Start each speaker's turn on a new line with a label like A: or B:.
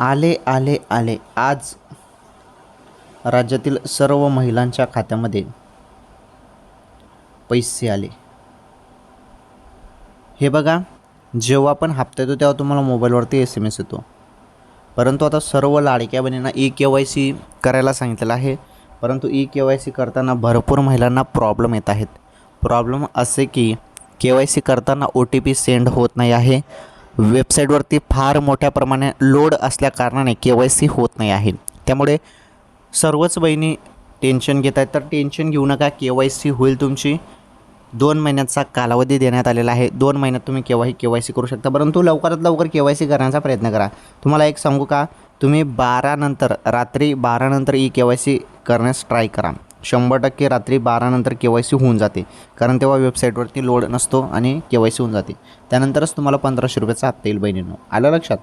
A: आले आले आले. आज राज्यातील सर्व महिलांच्या खात्यामध्ये पैसे आले. हे बघा जेव्हा पण हप्ता येतो तेव्हा तुम्हाला मोबाईलवरती एस एम एस येतो. परंतु आता सर्व लाडक्या बहिणींना ई के वाय सी करायला सांगितलेलं आहे. परंतु ई के वाय सी करताना भरपूर महिलांना प्रॉब्लेम येत आहेत. प्रॉब्लेम असे की के वाय सी करताना ओ टी पी सेंड होत नाही आहे. वेबसाईटवरती फार मोठ्या प्रमाणे लोड असल्याकारणाने के वाय सी होत नाही आहे. त्यामुळे सर्वच बहिणी टेन्शन घेत आहेत. तर टेन्शन घेऊ नका के वाय सी होईल तुमची. दोन महिन्याचा कालावधी देण्यात आलेला आहे. दोन महिन्यात तुम्ही केव्हाही के वाय सी करू शकता. परंतु लवकरात लवकर के वाय सी करण्याचा प्रयत्न करा. तुम्हाला एक सांगू का? तुम्ही बारानंतर रात्री बारानंतर ई के वाय सी करण्यास ट्राय करा. शंभर टक्के रात्री बारानंतर के वाय सी होऊन जाते. कारण तेव्हा वेबसाईटवरती लोड नसतो आणि के वाय सी होऊन जाते. त्यानंतरच तुम्हाला पंधराशे रुपयाचा हप्ता येईल बहिणीनं. आलं लक्षात?